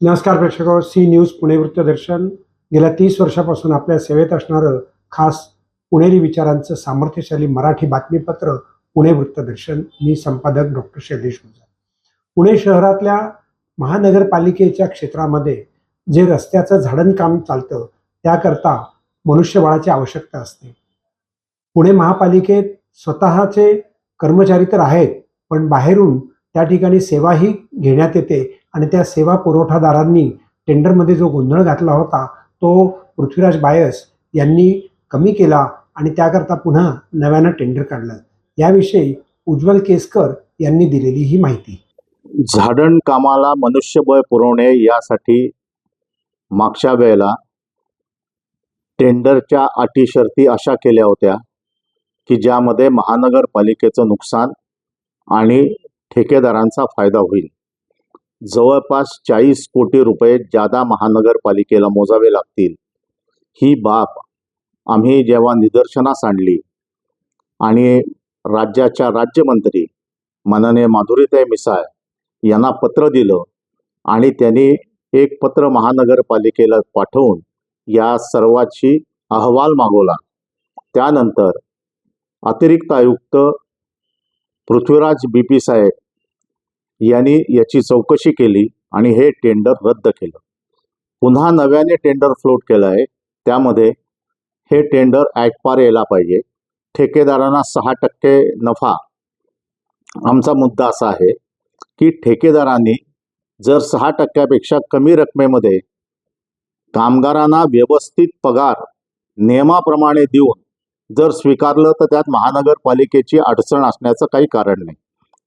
नमस्कार प्रेक्षक C news Pune वृत्तदर्शन. गेल्या तीस वर्षापासून आपल्या सेवेत असणारं खास पुणेरी विचारांचं सामर्थ्यशाली मराठी बातमीपत्र पुणे वृत्तदर्शन. मी संपादक डॉक्टर शैलेश गुजर. पुणे शहरातल्या महानगरपालिकेच्या क्षेत्रामध्ये जे रस्त्याचं झाडणकाम चालतं त्याकरता मनुष्यबळाची आवश्यकता असते. पुणे महापालिकेत स्वतःचे कर्मचारी तर आहेत पण बाहेरून त्या ठिकाणी सेवाही घेण्यात येते. आणि त्या सेवा पुरवठादारांनी टेंडरमध्ये जो गोंधळ घातला होता तो पृथ्वीराज बायस यांनी कमी केला आणि त्याकरता पुन्हा नव्यानं टेंडर काढलं. याविषयी उज्ज्वल केसकर यांनी दिलेली ही माहिती. झाडण कामाला मनुष्यबळ पुरवणे यासाठी मागच्या वेळेला टेंडरच्या अटी शर्ती अशा केल्या होत्या की ज्यामध्ये महानगरपालिकेचं नुकसान आणि ठेकेदारांचा फायदा होईल. जवळपास चाळीस कोटी रुपये जादा महानगरपालिकेला मोजावे लागतील. ही बाब आम्ही जेव्हा निदर्शनास आणली आणि राज्याच्या राज्यमंत्री माननीय माधुरीताई मिसाळ यांना पत्र दिलं आणि त्यांनी एक पत्र महानगरपालिकेला पाठवून या सर्वाची अहवाल मागवला. त्यानंतर अतिरिक्त आयुक्त पृथ्वीराज बी पी साहेब यांनी याची चौकशी केली आणि हे टेंडर रद्द केलं. पुन्हा नव्याने टेंडर फ्लोट केलं आहे. त्यामध्ये हे टेंडर ॲटपार यायला पाहिजे. ठेकेदारांना सहा टक्के नफा. आमचा मुद्दा असा आहे की ठेकेदारांनी जर सहा टक्क्यापेक्षा कमी रकमेमध्ये कामगारांना व्यवस्थित पगार नियमाप्रमाणे देऊन जर स्वीकारलं तर त्यात महानगरपालिकेची अडचण असण्याचं काही कारण नाही.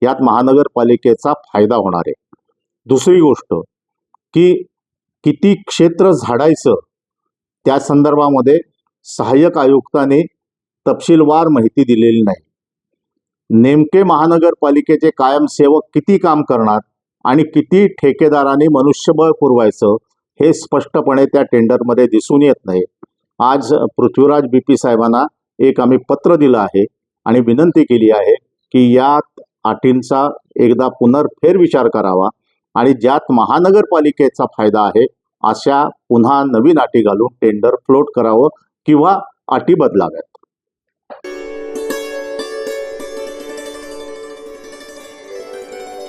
यात महानगरपालिकेचा फायदा होणार आहे. दुसरी गोष्ट की किती क्षेत्र झाडायचं त्या संदर्भामध्ये सहाय्यक आयुक्ताने तपशीलवार माहिती दिलेली नाही. नेमके महानगरपालिकेचे कायमसेवक किती काम करणार आणि किती ठेकेदाराने मनुष्यबळ पुरवायचं हे स्पष्टपणे त्या टेंडरमध्ये दिसून येत नाही. आज पृथ्वीराज बी पी साहेबांना एक आम्ही पत्र दिलं आहे आणि विनंती केली आहे की या अटींचा एकदा पुनर्फेरविचार करावा आणि ज्यात महानगरपालिकेचा फायदा आहे अशा पुन्हा नवीन अटी घालून टेंडर फ्लोट करावं किंवा अटी बदलाव्यात.